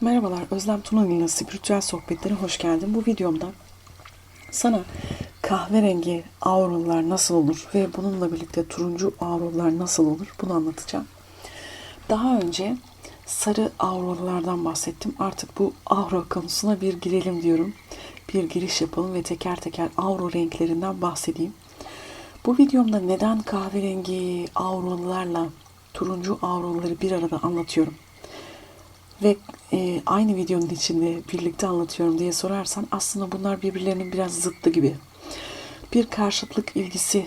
Merhabalar, Özlem Tunan ile Spiritüel Sohbetlere hoş geldin. Bu videomda sana kahverengi auroralar nasıl olur ve bununla birlikte turuncu auroralar nasıl olur bunu anlatacağım. Daha önce sarı auroralardan bahsettim. Artık bu aura konusuna bir girelim diyorum. Bir giriş yapalım ve teker teker aura renklerinden bahsedeyim. Bu videomda neden kahverengi auroralarla turuncu auroraları bir arada anlatıyorum? Ve e, aynı videonun içinde birlikte anlatıyorum diye sorarsan aslında bunlar birbirlerinin biraz zıttı gibi. Bir karşıtlık ilgisi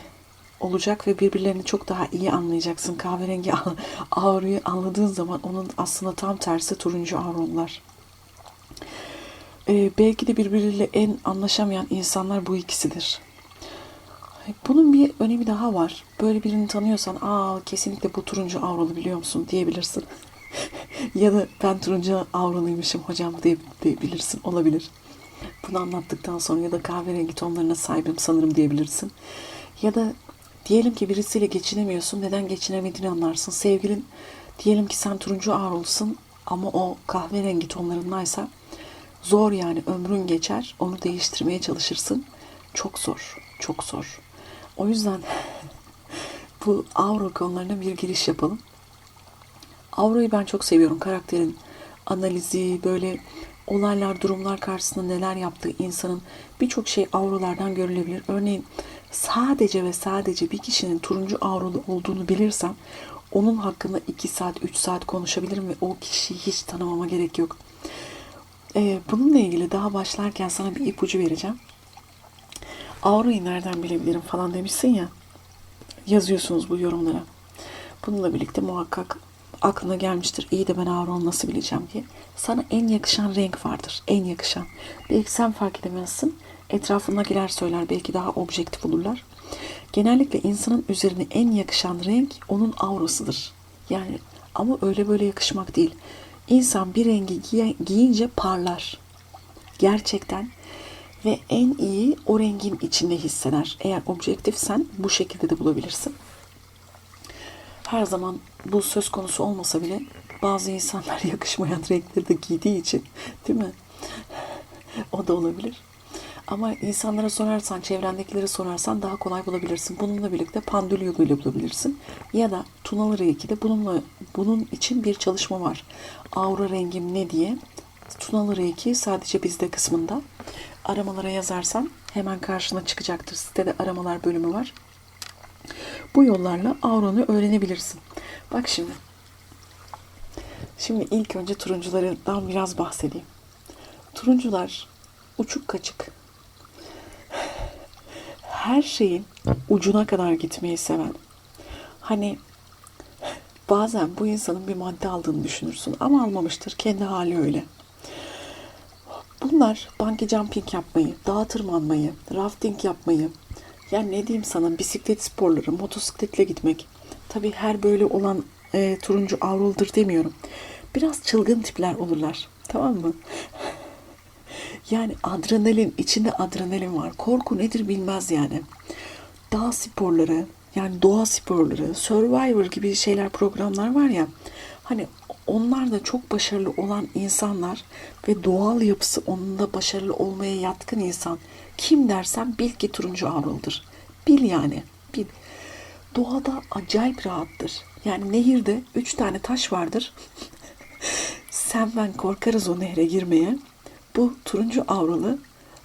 olacak ve birbirlerini çok daha iyi anlayacaksın. Kahverengi aurayı anladığın zaman onun aslında tam tersi turuncu auronlar. E, belki de birbiriyle en anlaşamayan insanlar bu ikisidir. Bunun bir önemi daha var. Böyle birini tanıyorsan, aa kesinlikle bu turuncu auralı biliyor musun diyebilirsin. ya da ben turuncu avralıymışım hocam diye, diyebilirsin. Olabilir. Bunu anlattıktan sonra ya da kahverengi tonlarına sahibim sanırım diyebilirsin. Ya da diyelim ki birisiyle geçinemiyorsun. Neden geçinemediğini anlarsın. Sevgilin diyelim ki sen turuncu avralısın ama o kahverengi tonlarındaysa zor yani ömrün geçer. Onu değiştirmeye çalışırsın. Çok zor. Çok zor. O yüzden bu avro konularına bir giriş yapalım. Aura'yı ben çok seviyorum. Karakterin analizi, böyle olaylar, durumlar karşısında neler yaptığı insanın birçok şey auralardan görülebilir. Örneğin sadece ve sadece bir kişinin turuncu auralı olduğunu bilirsem onun hakkında 2 saat, 3 saat konuşabilirim ve o kişiyi hiç tanımama gerek yok. Ee, bununla ilgili daha başlarken sana bir ipucu vereceğim. Aura'yı nereden bilebilirim falan demişsin ya. Yazıyorsunuz bu yorumlara. Bununla birlikte muhakkak aklına gelmiştir. İyi de ben Auron nasıl bileceğim diye. Sana en yakışan renk vardır. En yakışan. Belki sen fark edemezsin. Etrafındakiler söyler. Belki daha objektif olurlar. Genellikle insanın üzerine en yakışan renk onun aurasıdır. Yani ama öyle böyle yakışmak değil. İnsan bir rengi giy- giyince parlar. Gerçekten ve en iyi o rengin içinde hisseder. Eğer objektifsen bu şekilde de bulabilirsin her zaman bu söz konusu olmasa bile bazı insanlar yakışmayan renkleri de giydiği için değil mi? o da olabilir. Ama insanlara sorarsan, çevrendekilere sorarsan daha kolay bulabilirsin. Bununla birlikte pandül yoluyla bulabilirsin. Ya da Tunalı Reiki'de bununla, bunun için bir çalışma var. Aura rengim ne diye. Tunalı Reiki sadece bizde kısmında. Aramalara yazarsan hemen karşına çıkacaktır. Sitede aramalar bölümü var. Bu yollarla auranı öğrenebilirsin. Bak şimdi. Şimdi ilk önce turunculardan biraz bahsedeyim. Turuncular uçuk kaçık. Her şeyin ucuna kadar gitmeyi seven. Hani bazen bu insanın bir madde aldığını düşünürsün ama almamıştır. Kendi hali öyle. Bunlar bungee jumping yapmayı, dağa tırmanmayı, rafting yapmayı, yani ne diyeyim sana bisiklet sporları, motosikletle gitmek. Tabii her böyle olan e, turuncu avruldür demiyorum. Biraz çılgın tipler olurlar. Tamam mı? Yani adrenalin, içinde adrenalin var. Korku nedir bilmez yani. Dağ sporları, yani doğa sporları, Survivor gibi şeyler, programlar var ya. Hani onlar da çok başarılı olan insanlar ve doğal yapısı onun da başarılı olmaya yatkın insan. Kim dersen bil ki turuncu avroldur. Bil yani. Bil. Doğada acayip rahattır. Yani nehirde üç tane taş vardır. Sen ben korkarız o nehre girmeye. Bu turuncu avralı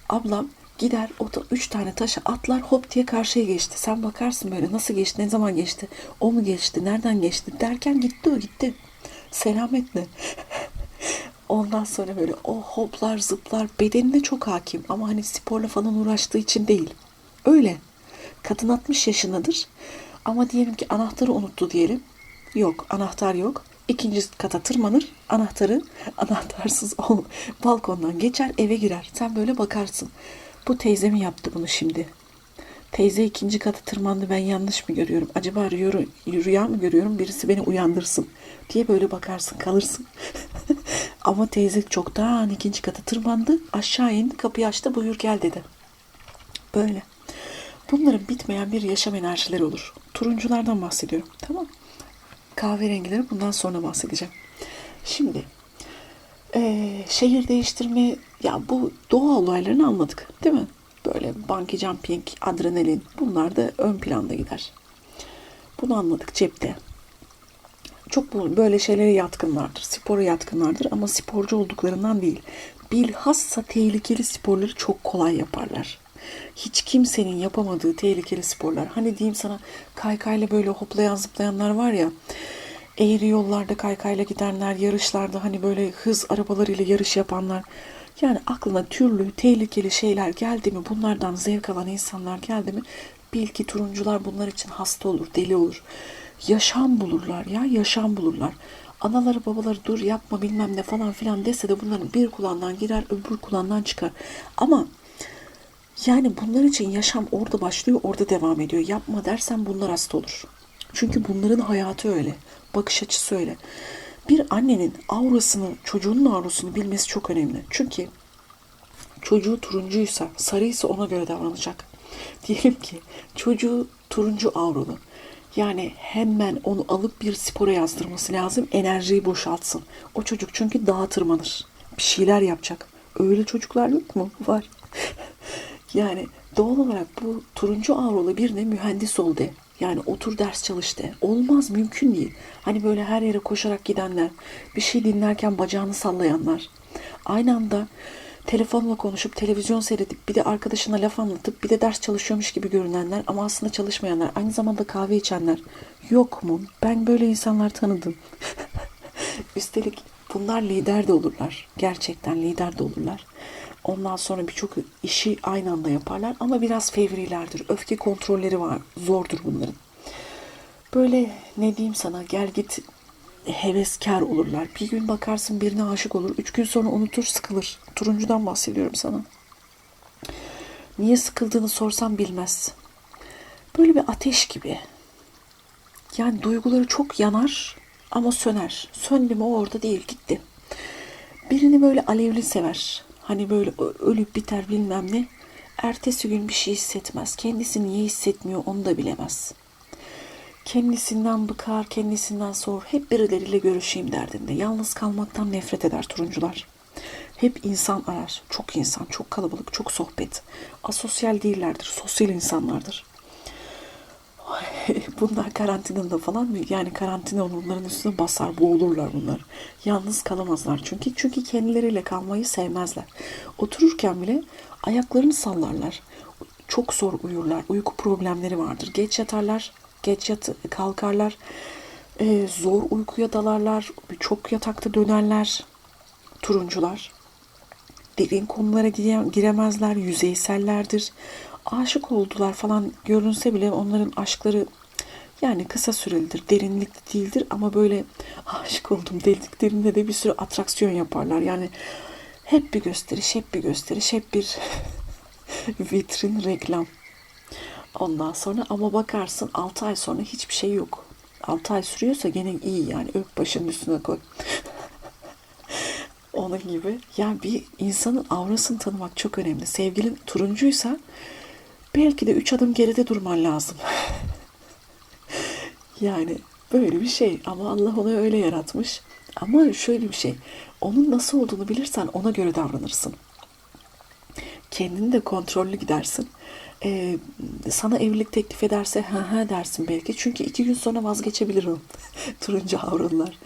ablam gider o da üç tane taşı atlar hop diye karşıya geçti. Sen bakarsın böyle nasıl geçti, ne zaman geçti, o mu geçti, nereden geçti derken gitti o gitti. Selametle. Ondan sonra böyle o hoplar zıplar bedenine çok hakim ama hani sporla falan uğraştığı için değil. Öyle. Kadın 60 yaşındadır ama diyelim ki anahtarı unuttu diyelim. Yok anahtar yok. İkinci kata tırmanır anahtarı anahtarsız ol, balkondan geçer eve girer. Sen böyle bakarsın. Bu teyze mi yaptı bunu şimdi? Teyze ikinci kata tırmandı ben yanlış mı görüyorum? Acaba rüya, rüya mı görüyorum? Birisi beni uyandırsın diye böyle bakarsın kalırsın. Ama teyze çoktan ikinci kata tırmandı. Aşağı indi kapıyı açtı buyur gel dedi. Böyle. Bunların bitmeyen bir yaşam enerjileri olur. Turunculardan bahsediyorum. Tamam Kahverengileri bundan sonra bahsedeceğim. Şimdi Ee, şehir değiştirme ya bu doğa olaylarını anladık değil mi? Böyle bungee jumping, adrenalin bunlar da ön planda gider. Bunu anladık cepte. Çok böyle şeylere yatkınlardır. Spora yatkınlardır ama sporcu olduklarından değil. Bilhassa tehlikeli sporları çok kolay yaparlar. Hiç kimsenin yapamadığı tehlikeli sporlar. Hani diyeyim sana kaykayla böyle hoplayan zıplayanlar var ya. Eğri yollarda kaykayla gidenler, yarışlarda hani böyle hız arabalarıyla yarış yapanlar. Yani aklına türlü tehlikeli şeyler geldi mi, bunlardan zevk alan insanlar geldi mi, bil ki turuncular bunlar için hasta olur, deli olur. Yaşam bulurlar ya, yaşam bulurlar. Anaları babaları dur yapma bilmem ne falan filan dese de bunların bir kulağından girer, öbür kulağından çıkar. Ama yani bunlar için yaşam orada başlıyor, orada devam ediyor. Yapma dersen bunlar hasta olur. Çünkü bunların hayatı öyle. Bakış açısı öyle. Bir annenin aurasını, çocuğunun aurasını bilmesi çok önemli. Çünkü çocuğu turuncuysa, sarıysa ona göre davranacak. Diyelim ki çocuğu turuncu auralı. Yani hemen onu alıp bir spora yazdırması lazım. Enerjiyi boşaltsın. O çocuk çünkü dağa tırmanır. Bir şeyler yapacak. Öyle çocuklar yok mu? Var. Yani doğal olarak bu turuncu aurolu birine mühendis ol de. Yani otur ders çalış de. Olmaz mümkün değil. Hani böyle her yere koşarak gidenler, bir şey dinlerken bacağını sallayanlar. Aynı anda telefonla konuşup televizyon seyredip bir de arkadaşına laf anlatıp bir de ders çalışıyormuş gibi görünenler ama aslında çalışmayanlar. Aynı zamanda kahve içenler. Yok mu? Ben böyle insanlar tanıdım. Üstelik bunlar lider de olurlar. Gerçekten lider de olurlar. Ondan sonra birçok işi aynı anda yaparlar ama biraz fevrilerdir. Öfke kontrolleri var. Zordur bunların. Böyle ne diyeyim sana gel git heveskar olurlar. Bir gün bakarsın birine aşık olur. Üç gün sonra unutur sıkılır. Turuncudan bahsediyorum sana. Niye sıkıldığını sorsam bilmez. Böyle bir ateş gibi. Yani duyguları çok yanar ama söner. Söndü mü o orada değil gitti. Birini böyle alevli sever. Hani böyle ölüp biter bilmem ne. Ertesi gün bir şey hissetmez. Kendisi niye hissetmiyor onu da bilemez. Kendisinden bıkar, kendisinden sor. Hep birileriyle görüşeyim derdinde. Yalnız kalmaktan nefret eder turuncular. Hep insan arar. Çok insan, çok kalabalık, çok sohbet. Asosyal değillerdir, sosyal insanlardır. bunlar karantinada falan mı? Yani karantina onların üstüne basar, boğulurlar bunlar. Yalnız kalamazlar çünkü. Çünkü kendileriyle kalmayı sevmezler. Otururken bile ayaklarını sallarlar. Çok zor uyurlar. Uyku problemleri vardır. Geç yatarlar, geç yat kalkarlar. Ee, zor uykuya dalarlar. Çok yatakta dönerler. Turuncular derin konulara gire- giremezler, yüzeysellerdir. Aşık oldular falan görünse bile onların aşkları yani kısa sürelidir, derinlikli değildir ama böyle aşık oldum dediklerinde de bir sürü atraksiyon yaparlar. Yani hep bir gösteriş, hep bir gösteriş, hep bir vitrin reklam. Ondan sonra ama bakarsın 6 ay sonra hiçbir şey yok. 6 ay sürüyorsa gene iyi yani öp başının üstüne koy. Onun gibi. Yani bir insanın aurasını tanımak çok önemli. Sevgilin turuncuysa belki de üç adım geride durman lazım. yani böyle bir şey. Ama Allah onu öyle yaratmış. Ama şöyle bir şey. Onun nasıl olduğunu bilirsen ona göre davranırsın. Kendini de kontrollü gidersin. Ee, sana evlilik teklif ederse ha ha dersin belki. Çünkü iki gün sonra vazgeçebilir o. Turuncu avralılar.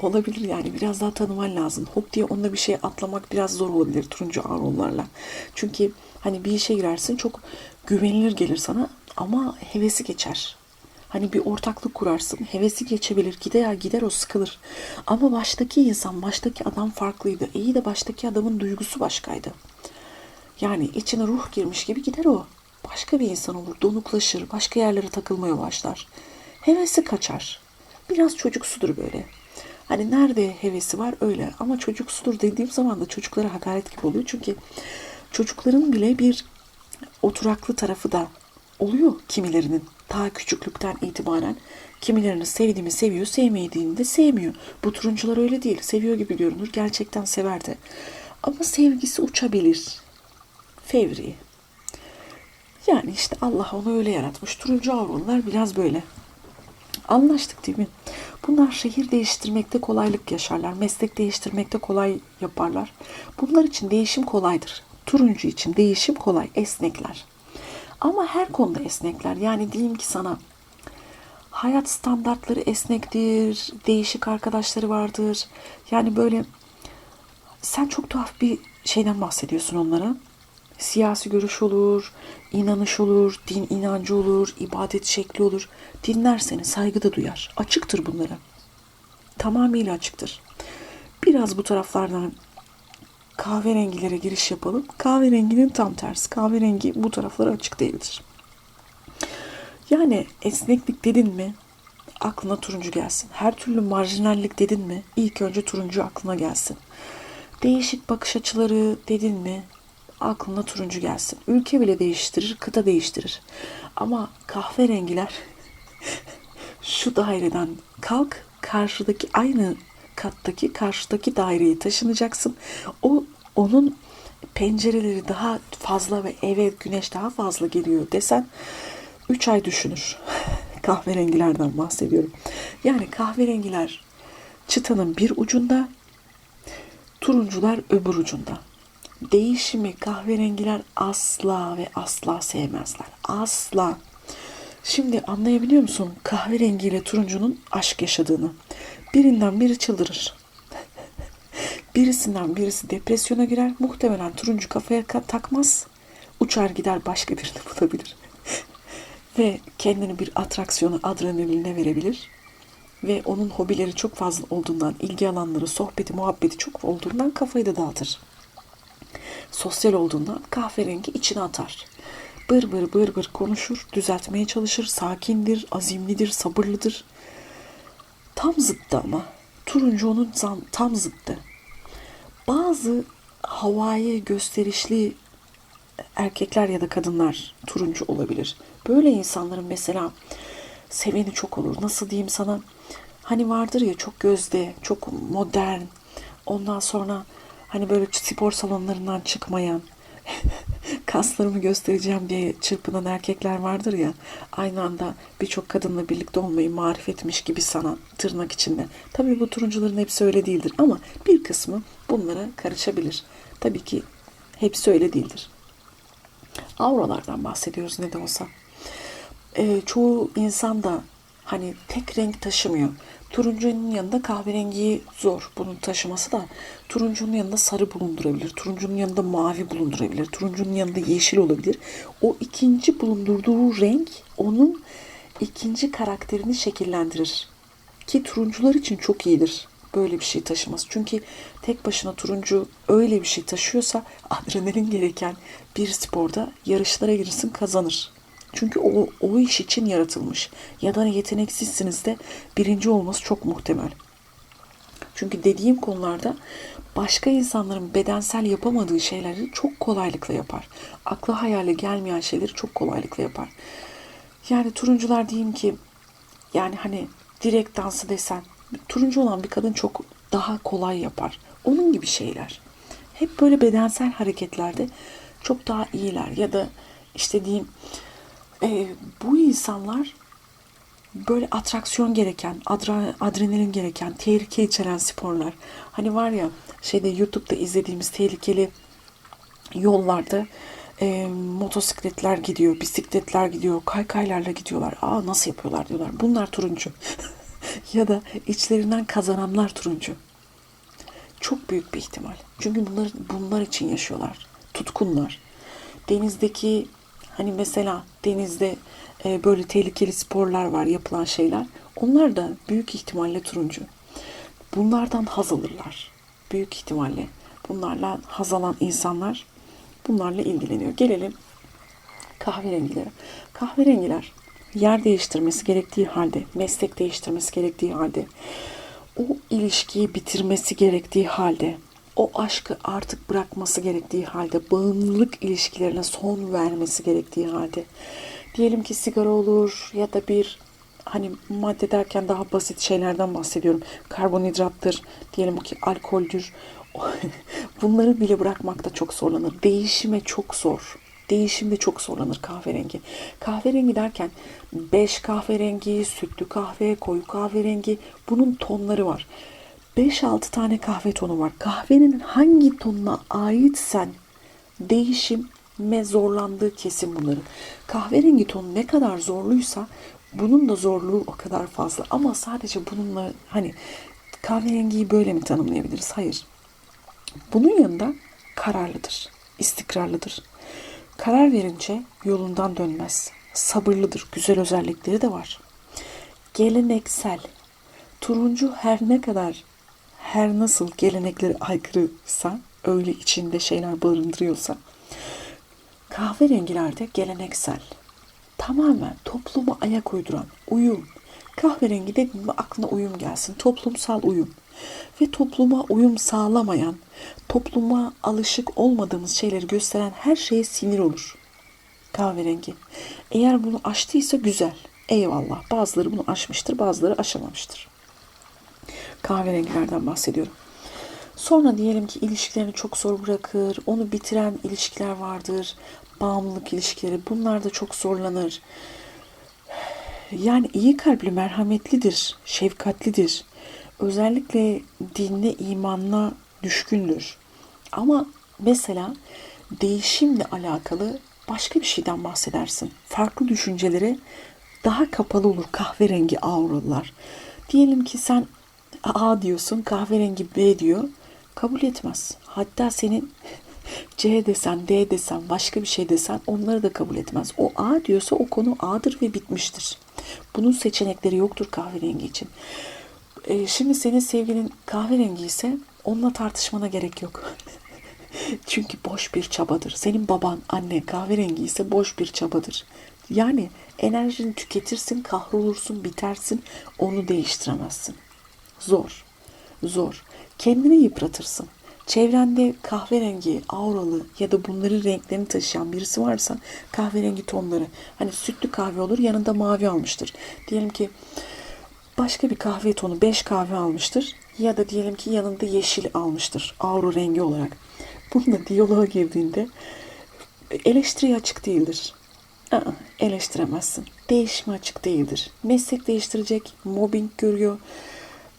Olabilir yani biraz daha tanıman lazım. Hop diye onunla bir şey atlamak biraz zor olabilir turuncu avronlarla. Çünkü hani bir işe girersin çok güvenilir gelir sana ama hevesi geçer. Hani bir ortaklık kurarsın, hevesi geçebilir, gider gider o sıkılır. Ama baştaki insan, baştaki adam farklıydı. İyi de baştaki adamın duygusu başkaydı. Yani içine ruh girmiş gibi gider o. Başka bir insan olur, donuklaşır, başka yerlere takılmaya başlar. Hevesi kaçar. Biraz çocuksudur böyle. Hani nerede hevesi var öyle. Ama çocuksudur dediğim zaman da çocuklara hakaret gibi oluyor. Çünkü çocukların bile bir oturaklı tarafı da oluyor kimilerinin. Ta küçüklükten itibaren kimilerini sevdiğimi seviyor, sevmediğini de sevmiyor. Bu turuncular öyle değil. Seviyor gibi görünür. Gerçekten sever de. Ama sevgisi uçabilir. Fevri. Yani işte Allah onu öyle yaratmış. Turuncu avronlar biraz böyle. Anlaştık değil mi? Bunlar şehir değiştirmekte kolaylık yaşarlar. Meslek değiştirmekte kolay yaparlar. Bunlar için değişim kolaydır. Turuncu için değişim kolay. Esnekler. Ama her konuda esnekler. Yani diyeyim ki sana hayat standartları esnektir. Değişik arkadaşları vardır. Yani böyle sen çok tuhaf bir şeyden bahsediyorsun onlara. Siyasi görüş olur, inanış olur, din inancı olur, ibadet şekli olur. Dinler seni, saygı da duyar. Açıktır bunlara. Tamamıyla açıktır. Biraz bu taraflardan kahverengilere giriş yapalım. Kahverenginin tam tersi. Kahverengi bu taraflara açık değildir. Yani esneklik dedin mi aklına turuncu gelsin. Her türlü marjinallik dedin mi ilk önce turuncu aklına gelsin. Değişik bakış açıları dedin mi aklına turuncu gelsin. Ülke bile değiştirir, kıta değiştirir. Ama kahverengiler şu daireden kalk karşıdaki aynı kattaki karşıdaki daireye taşınacaksın. O onun pencereleri daha fazla ve eve güneş daha fazla geliyor desen 3 ay düşünür. Kahverengilerden bahsediyorum. Yani kahverengiler çıtanın bir ucunda, turuncular öbür ucunda. Değişimi kahverengiler asla ve asla sevmezler. Asla. Şimdi anlayabiliyor musun kahverengiyle turuncunun aşk yaşadığını? Birinden biri çıldırır. Birisinden birisi depresyona girer. Muhtemelen turuncu kafaya ka- takmaz. Uçar gider başka birini bulabilir. Ve kendini bir atraksiyonu adrenaline verebilir. Ve onun hobileri çok fazla olduğundan, ilgi alanları, sohbeti, muhabbeti çok olduğundan kafayı da dağıtır. Sosyal olduğundan kahverengi içine atar. Bır bır bır bır konuşur, düzeltmeye çalışır, sakindir, azimlidir, sabırlıdır. Tam zıttı ama. Turuncu onun zam- tam zıttı. Bazı havai gösterişli erkekler ya da kadınlar turuncu olabilir. Böyle insanların mesela seveni çok olur. Nasıl diyeyim sana? Hani vardır ya çok gözde, çok modern. Ondan sonra hani böyle spor salonlarından çıkmayan, kaslarımı göstereceğim diye çırpınan erkekler vardır ya. Aynı anda birçok kadınla birlikte olmayı marifetmiş gibi sana tırnak içinde. Tabii bu turuncuların hepsi öyle değildir ama bir kısmı bunlara karışabilir. Tabii ki hepsi öyle değildir. Auralardan bahsediyoruz ne de olsa. Ee, çoğu insan da hani tek renk taşımıyor. Turuncunun yanında kahverengiyi zor bunun taşıması da. Turuncunun yanında sarı bulundurabilir. Turuncunun yanında mavi bulundurabilir. Turuncunun yanında yeşil olabilir. O ikinci bulundurduğu renk onun ikinci karakterini şekillendirir. Ki turuncular için çok iyidir böyle bir şey taşıması. Çünkü tek başına turuncu öyle bir şey taşıyorsa adrenalin gereken bir sporda yarışlara girsin kazanır. Çünkü o, o iş için yaratılmış. Ya da yeteneksizsiniz de birinci olması çok muhtemel. Çünkü dediğim konularda başka insanların bedensel yapamadığı şeyleri çok kolaylıkla yapar. Akla hayale gelmeyen şeyleri çok kolaylıkla yapar. Yani turuncular diyeyim ki yani hani direkt dansı desen turuncu olan bir kadın çok daha kolay yapar. Onun gibi şeyler. Hep böyle bedensel hareketlerde çok daha iyiler. Ya da işte diyeyim e, bu insanlar böyle atraksiyon gereken, adra, adrenalin gereken, tehlike içeren sporlar. Hani var ya şeyde YouTube'da izlediğimiz tehlikeli yollarda e, motosikletler gidiyor, bisikletler gidiyor, kaykaylarla gidiyorlar. Aa nasıl yapıyorlar diyorlar. Bunlar turuncu. ya da içlerinden kazananlar turuncu. Çok büyük bir ihtimal. Çünkü bunlar bunlar için yaşıyorlar. Tutkunlar. Denizdeki hani mesela denizde e, böyle tehlikeli sporlar var, yapılan şeyler. Onlar da büyük ihtimalle turuncu. Bunlardan haz alırlar. Büyük ihtimalle bunlarla haz alan insanlar bunlarla ilgileniyor. Gelelim kahverengilere. Kahverengiler yer değiştirmesi gerektiği halde, meslek değiştirmesi gerektiği halde, o ilişkiyi bitirmesi gerektiği halde, o aşkı artık bırakması gerektiği halde, bağımlılık ilişkilerine son vermesi gerektiği halde, diyelim ki sigara olur ya da bir hani madde derken daha basit şeylerden bahsediyorum. Karbonhidrattır, diyelim ki alkoldür. Bunları bile bırakmakta çok zorlanır. Değişime çok zor. Değişimde çok zorlanır kahverengi. Kahverengi derken beş kahverengi, sütlü kahve, koyu kahverengi bunun tonları var. 5-6 tane kahve tonu var. Kahvenin hangi tonuna aitsen değişime zorlandığı kesin bunların. Kahverengi tonu ne kadar zorluysa bunun da zorluğu o kadar fazla. Ama sadece bununla hani kahverengiyi böyle mi tanımlayabiliriz? Hayır. Bunun yanında kararlıdır, istikrarlıdır. Karar verince yolundan dönmez. Sabırlıdır, güzel özellikleri de var. Geleneksel. Turuncu her ne kadar her nasıl gelenekleri aykırıysa, öyle içinde şeyler barındırıyorsa, kahverengilerde geleneksel. Tamamen topluma ayak uyduran, uyum. Kahverengi dediğinde aklına uyum gelsin. Toplumsal uyum. Ve topluma uyum sağlamayan, topluma alışık olmadığımız şeyleri gösteren her şeye sinir olur. Kahverengi. Eğer bunu aştıysa güzel. Eyvallah. Bazıları bunu aşmıştır, bazıları aşamamıştır. Kahverengilerden bahsediyorum. Sonra diyelim ki ilişkilerini çok zor bırakır, onu bitiren ilişkiler vardır, bağımlılık ilişkileri. Bunlar da çok zorlanır. Yani iyi kalpli, merhametlidir, şefkatlidir. Özellikle dinle, imanla düşkündür. Ama mesela değişimle alakalı başka bir şeyden bahsedersin. Farklı düşüncelere daha kapalı olur kahverengi auralılar. Diyelim ki sen A diyorsun, kahverengi B diyor. Kabul etmez. Hatta senin C desen, D desen, başka bir şey desen onları da kabul etmez. O A diyorsa o konu A'dır ve bitmiştir. Bunun seçenekleri yoktur kahverengi için. E, şimdi senin sevgilin kahverengi ise onunla tartışmana gerek yok. Çünkü boş bir çabadır. Senin baban, anne kahverengi ise boş bir çabadır. Yani enerjini tüketirsin, kahrolursun, bitersin, onu değiştiremezsin. Zor, zor. Kendini yıpratırsın. Çevrende kahverengi, auralı ya da bunların renklerini taşıyan birisi varsa kahverengi tonları. Hani sütlü kahve olur yanında mavi almıştır. Diyelim ki başka bir kahve tonu 5 kahve almıştır. Ya da diyelim ki yanında yeşil almıştır. Aura rengi olarak. Bununla diyaloğa girdiğinde eleştiriye açık değildir. Aa, eleştiremezsin. Değişime açık değildir. Meslek değiştirecek, mobbing görüyor.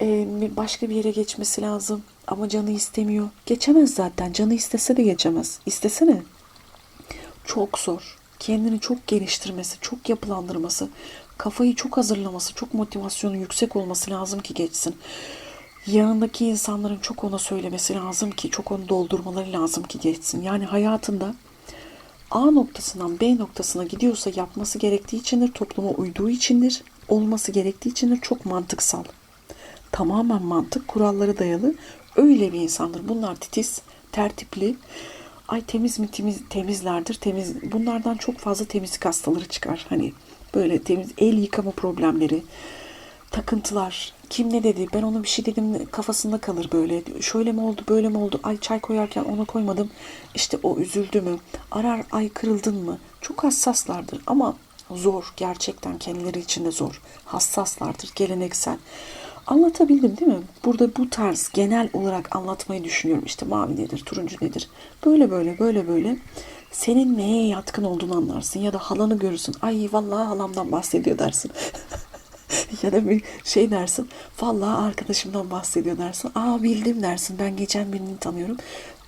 Ee, başka bir yere geçmesi lazım. Ama canı istemiyor. Geçemez zaten. Canı istese de geçemez. İstesene. Çok zor. Kendini çok geliştirmesi, çok yapılandırması, kafayı çok hazırlaması, çok motivasyonu yüksek olması lazım ki geçsin. Yanındaki insanların çok ona söylemesi lazım ki, çok onu doldurmaları lazım ki geçsin. Yani hayatında A noktasından B noktasına gidiyorsa yapması gerektiği içindir, topluma uyduğu içindir, olması gerektiği içindir çok mantıksal. Tamamen mantık, kurallara dayalı öyle bir insandır. Bunlar titiz, tertipli. Ay temiz mi temiz temizlerdir. Temiz bunlardan çok fazla temizlik hastaları çıkar. Hani böyle temiz el yıkama problemleri, takıntılar. Kim ne dedi? Ben ona bir şey dedim kafasında kalır böyle. Şöyle mi oldu, böyle mi oldu? Ay çay koyarken ona koymadım. İşte o üzüldü mü? Arar ay kırıldın mı? Çok hassaslardır ama zor. Gerçekten kendileri için de zor. Hassaslardır, geleneksel. Anlatabildim değil mi? Burada bu tarz genel olarak anlatmayı düşünüyorum. İşte mavi nedir, turuncu nedir? Böyle böyle böyle böyle senin neye yatkın olduğunu anlarsın. Ya da halanı görürsün. Ay vallahi halamdan bahsediyor dersin. ya da bir şey dersin. Vallahi arkadaşımdan bahsediyor dersin. Aa bildim dersin. Ben geçen birini tanıyorum.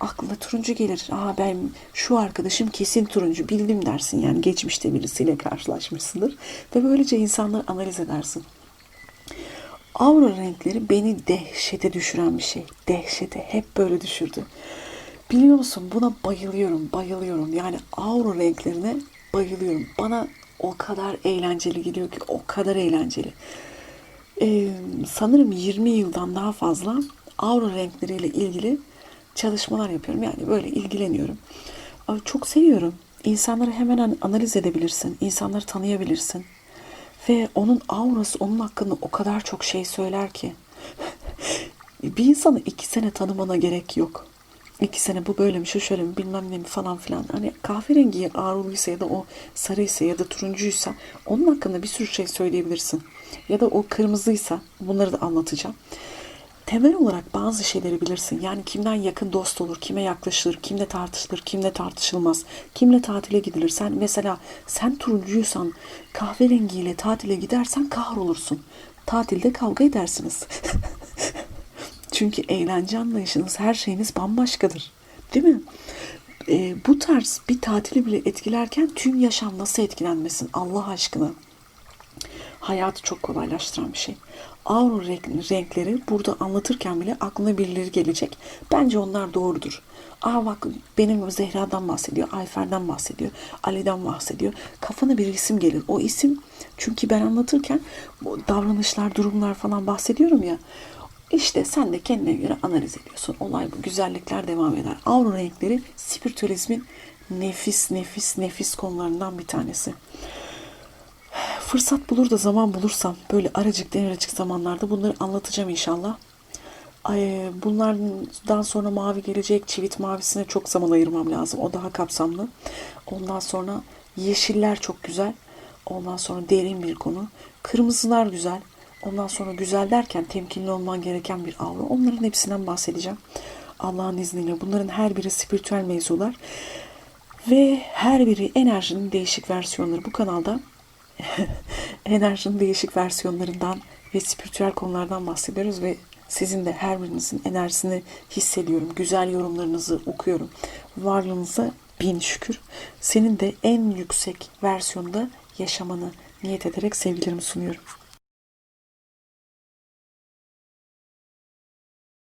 Aklına turuncu gelir. Aa ben şu arkadaşım kesin turuncu bildim dersin. Yani geçmişte birisiyle karşılaşmışsındır. Ve böylece insanları analiz edersin. Aura renkleri beni dehşete düşüren bir şey. Dehşete hep böyle düşürdü. Biliyor musun buna bayılıyorum, bayılıyorum. Yani aura renklerine bayılıyorum. Bana o kadar eğlenceli geliyor ki o kadar eğlenceli. Ee, sanırım 20 yıldan daha fazla aura renkleriyle ilgili çalışmalar yapıyorum. Yani böyle ilgileniyorum. Çok seviyorum. İnsanları hemen analiz edebilirsin. İnsanları tanıyabilirsin. Ve onun aurası onun hakkında o kadar çok şey söyler ki. bir insanı iki sene tanımana gerek yok. İki sene bu böyle mi şu şöyle mi bilmem ne mi falan filan. Hani kahverengi ağrılıysa ya da o sarıysa ya da turuncuysa onun hakkında bir sürü şey söyleyebilirsin. Ya da o kırmızıysa bunları da anlatacağım. Temel olarak bazı şeyleri bilirsin. Yani kimden yakın dost olur, kime yaklaşılır, kimle tartışılır, kimle tartışılmaz, kimle tatile gidilir. Sen mesela sen turuncuysan kahverengiyle tatile gidersen kahrolursun. Tatilde kavga edersiniz. Çünkü eğlence anlayışınız, her şeyiniz bambaşkadır. Değil mi? Ee, bu tarz bir tatili bile etkilerken tüm yaşam nasıl etkilenmesin Allah aşkına? Hayatı çok kolaylaştıran bir şey. Aura renk- renkleri burada anlatırken bile aklına birileri gelecek. Bence onlar doğrudur. Aa bak benim Zehra'dan bahsediyor, Ayfer'den bahsediyor, Ali'den bahsediyor. Kafana bir isim gelir. O isim çünkü ben anlatırken davranışlar, durumlar falan bahsediyorum ya. İşte sen de kendine göre analiz ediyorsun. Olay bu. Güzellikler devam eder. Aura renkleri spiritüalizmin nefis nefis nefis konularından bir tanesi fırsat bulur da zaman bulursam böyle aracık demiracık zamanlarda bunları anlatacağım inşallah. Ay, bunlardan sonra mavi gelecek. Çivit mavisine çok zaman ayırmam lazım. O daha kapsamlı. Ondan sonra yeşiller çok güzel. Ondan sonra derin bir konu. Kırmızılar güzel. Ondan sonra güzel derken temkinli olman gereken bir avro. Onların hepsinden bahsedeceğim. Allah'ın izniyle. Bunların her biri spiritüel mevzular. Ve her biri enerjinin değişik versiyonları. Bu kanalda enerjinin değişik versiyonlarından ve spiritüel konulardan bahsediyoruz ve sizin de her birinizin enerjisini hissediyorum. Güzel yorumlarınızı okuyorum. Varlığınıza bin şükür. Senin de en yüksek versiyonda yaşamanı niyet ederek sevgilerimi sunuyorum.